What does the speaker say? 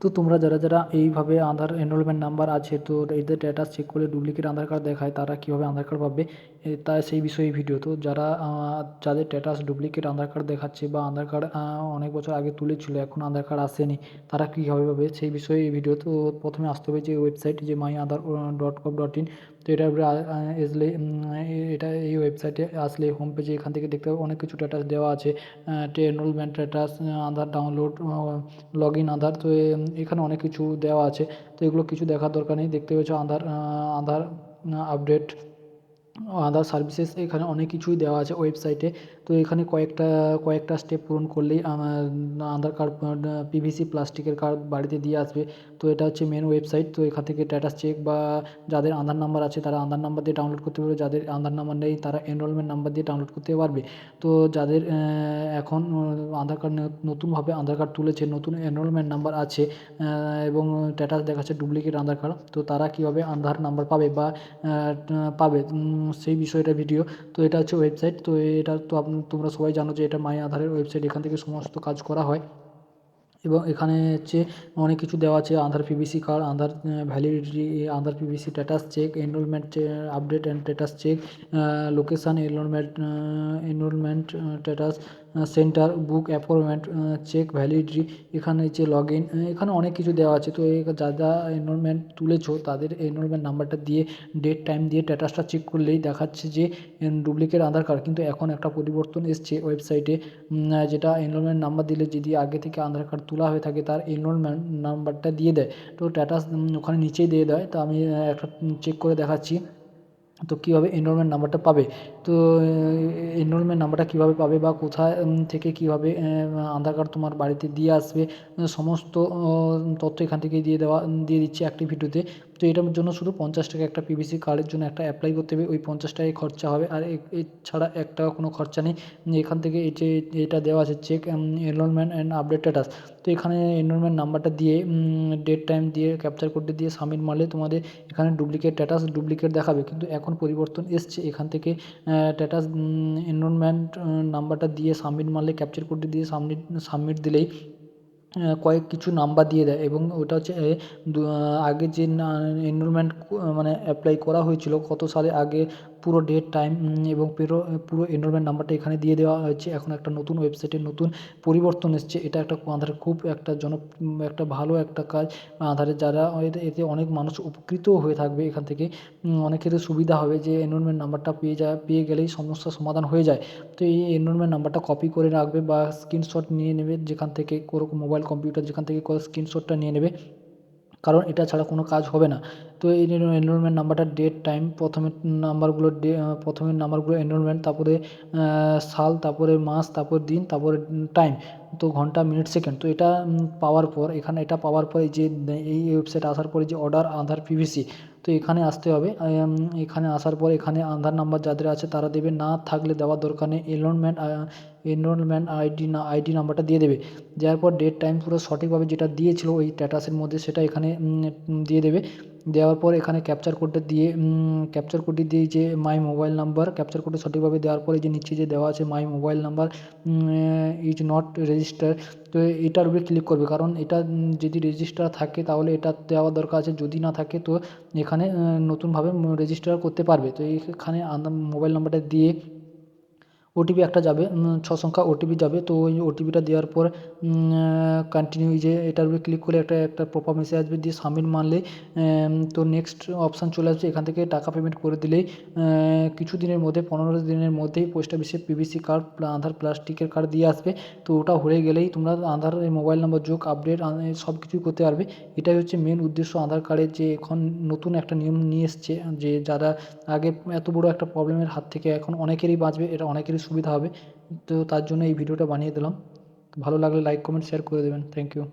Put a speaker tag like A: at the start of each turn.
A: তো তোমরা যারা যারা এইভাবে আধার এনরোলমেন্ট নাম্বার আছে, তো এদের ডেটা চেক করে ডুপ্লিকেট আধার কার্ড দেখায় তারা কীভাবে আধার কার্ড পাবে তা সেই বিষয়ে এই ভিডিও তো যারা যাদের স্ট্যাটাস ডুপ্লিকেট আধার কার্ড দেখাচ্ছে বা আধার কার্ড অনেক বছর আগে তুলেছিল, এখন আধার কার্ড আসেনি, তারা কীভাবে পাবে সেই বিষয়ে এই ভিডিও তো প্রথমে আসতে হবে যে ওয়েবসাইট যে my Aadhaar dot com dot in তো এটা আসলে এটা এই ওয়েবসাইটে আসলে হোম পেজে এখান থেকে দেখতে অনেক কিছু স্ট্যাটাস দেওয়া আছে। Enrolment status Aadhaar download log in Aadhaar. তো এখানে অনেক কিছু দেওয়া আছে। তো এগুলো কিছু দেখার দরকার নেই। দেখতে পেয়েছ আধার আধার আপডেট আধার সার্ভিসেস এখানে অনেক কিছুই দেওয়া আছে ওয়েবসাইটে তো এখানে কয়েকটা কয়েকটা স্টেপ পূরণ করলেই আধার কার্ড পিভিসি প্লাস্টিকের কার্ড বাড়িতে দিয়ে আসবে। তো এটা হচ্ছে মেন ওয়েবসাইট তো এখান থেকে স্ট্যাটাস চেক বা যাদের আধার নাম্বার আছে তারা আধার নাম্বার দিয়ে ডাউনলোড করতে পারবে, যাদের আধার নাম্বার নেই তারা এনরোলমেন্ট নাম্বার দিয়ে ডাউনলোড করতে পারবে। তো যাদের এখন আধার কার্ড নতুনভাবে আধার কার্ড তুলেছে, নতুন এনরোলমেন্ট নাম্বার আছে এবং স্ট্যাটাস দেখাচ্ছে ডুপ্লিকেট আধার কার্ড তো তারা কীভাবে আধার নাম্বার পাবে বা পাবে? সেই বিষয়টা ভিডিও তো এটা হচ্ছে ওয়েবসাইট তো এটা তো তোমরা সবাই জানো যে এটা মাই আধারের ওয়েবসাইট এখান থেকে সমস্ত কাজ করা হয়। এবং এখানে হচ্ছে অনেক কিছু দেওয়া আছে। Aadhaar PVC card Aadhaar validity Aadhaar PVC status check enrolment update and status check location enrolment enrolment status centre book appointment check validity এখানে যে লগ ইন এখানে অনেক কিছু দেওয়া আছে। তো যা যা এনরোলমেন্ট তুলেছো, তাদের এনরোলমেন্ট নাম্বারটা দিয়ে ডেট টাইম দিয়ে স্ট্যাটাসটা চেক করলেই দেখাচ্ছে যে ডুপ্লিকেট আধার কার্ড কিন্তু এখন একটা পরিবর্তন এসছে ওয়েবসাইটে যেটা এনরোলমেন্ট নাম্বার দিলে যদি আগে থেকে আধার কার্ড তোলা হয়ে থাকে, তার এনরোলমেন্ট নাম্বারটা দিয়ে দেয়। তো স্ট্যাটাস ওখানে নিচেই দিয়ে দেয়। তো আমি একটা চেক করে দেখাচ্ছি। তো কীভাবে এনরোলমেন্ট নাম্বারটা পাবে? তো এনরোলমেন্ট নাম্বারটা কীভাবে পাবে বা কোথায় থেকে কীভাবে আধার কার্ড তোমার বাড়িতে দিয়ে আসবে সমস্ত তথ্য এখান থেকে দিয়ে দেওয়া, দিয়ে দিচ্ছে একটি ভিডিওতে। তো এটার জন্য শুধু পঞ্চাশ টাকা একটা পিভিসি কার্ডের জন্য একটা অ্যাপ্লাই করতে হবে, ওই পঞ্চাশ টাকায় খরচা হবে। আর এছাড়া এক টাকা কোনো খরচা নেই। এখান থেকে এই যে, এটা দেওয়া আছে check enrolment and update status তো এখানে এনরোলমেন্ট নাম্বারটা দিয়ে ডেট টাইম দিয়ে ক্যাপচার কোডটা দিয়ে সাবমিট মারলে তোমাদের এখানে ডুপ্লিকেট স্ট্যাটাস ডুপ্লিকেট দেখাবে। কিন্তু এখন পরিবর্তন এসছে, এখান থেকে স্ট্যাটাস এনরোলমেন্ট নাম্বারটা দিয়ে সাবমিট মারলে ক্যাপচার কোডটি দিয়ে সাবমিট সাবমিট দিলেই কয়েক কিছু নাম্বার দিয়ে দেয় এবং ওটা হচ্ছে আগে যে এনরোলমেন্ট মানে অ্যাপ্লাই করা হয়েছিল, কত সালে আগে পুরো ডেট টাইম এবং পুরো পুরো এনরোলমেন্ট নাম্বারটা এখানে দিয়ে দেওয়া হয়েছে। এখন একটা নতুন ওয়েবসাইটে নতুন পরিবর্তন এসছে। এটা একটা আধারের খুব একটা জন একটা ভালো একটা কাজ। আধারে যারা এতে অনেক মানুষ উপকৃতও হয়ে থাকবে এখান থেকে। অনেক ক্ষেত্রে সুবিধা হবে যে এনরোলমেন্ট নাম্বারটা পেয়ে যায়, পেয়ে গেলেই সমস্যার সমাধান হয়ে যায়। তো এই এনরোলমেন্ট নাম্বারটা কপি করে রাখবে বা স্ক্রিনশট নিয়ে নেবে যেখান থেকে কোনো মোবাইল কম্পিউটার যেখান থেকে স্ক্রিনশটটা নিয়ে নেবে। কারণ এটা ছাড়া কোনো কাজ হবে না। তো এই এনরোলমেন্ট নাম্বারটা ডেট টাইম প্রথমের নাম্বারগুলো ডে প্রথমের নাম্বারগুলো এনরোলমেন্ট তারপরে সাল, তারপরে মাস, তারপর দিন, তারপরে টাইম তো ঘণ্টা মিনিট সেকেন্ড তো এটা পাওয়ার পর, এখানে এটা পাওয়ার পরে যে, এই ওয়েবসাইট আসার পরে যে অর্ডার আধার পিভিসি তো এখানে আসতে হবে এখানে আসার পর এখানে আধার নাম্বার যাদের আছে তারা দেবে, না থাকলে দেওয়ার দরকার নেই এনরোলমেন্ট এনরোলমেন্ট আইডি না আইডি নাম্বারটা দিয়ে দেবে, দেওয়ার পর ডেট টাইম পুরো সঠিকভাবে যেটা দিয়েছিল ওই স্ট্যাটাসের মধ্যে সেটা এখানে দিয়ে দেবে দেওয়ার পর এখানে ক্যাপচার কোডটা দিয়ে ক্যাপচার কোডটি দিয়ে যে মাই মোবাইল নাম্বার ক্যাপচার কোডটা সঠিকভাবে দেওয়ার পরে যে নিচে যে দেওয়া আছে my mobile number is not register তো এটার উপরে ক্লিক করবে। কারণ এটা যদি রেজিস্টার থাকে তাহলে এটা দেওয়া দরকার আছে। যদি না থাকে তো এখানে নতুনভাবে রেজিস্টার করতে পারবে। তো এইখানে মোবাইল নাম্বারটা দিয়ে ওটিপি একটা যাবে ছ সংখ্যা ওটিপি যাবে। তো ওই ওটিপিটা দেওয়ার পর কন্টিনিউ যে এটার উপরে ক্লিক করে একটা একটা প্রপার মেসেজ আসবে দিয়ে সাবমিট মারলে তো নেক্সট অপশান চলে আসবে। এখান থেকে টাকা পেমেন্ট করে দিলেই কিছু দিনের মধ্যে, পনেরো দিনের মধ্যেই পোস্ট অফিসে পিভিসি কার্ড আধার প্লাস্টিকের কার্ড দিয়ে আসবে। তো ওটা হয়ে গেলেই তোমরা আধার মোবাইল নম্বর যোগ আপডেট সব কিছুই করতে পারবে। এটাই হচ্ছে মেন উদ্দেশ্য আধার কার্ডের যে এখন নতুন একটা নিয়ম নিয়ে এসছে, যে যারা আগে এত বড় একটা প্রবলেমের হাত থেকে এখন অনেকেরই বাঁচবে, এটা অনেকেরই সুবিধা হবে। তো তার জন্য এই ভিডিওটা বানিয়ে দিলাম। ভালো লাগলে লাইক কমেন্ট শেয়ার করে দেবেন। Thank you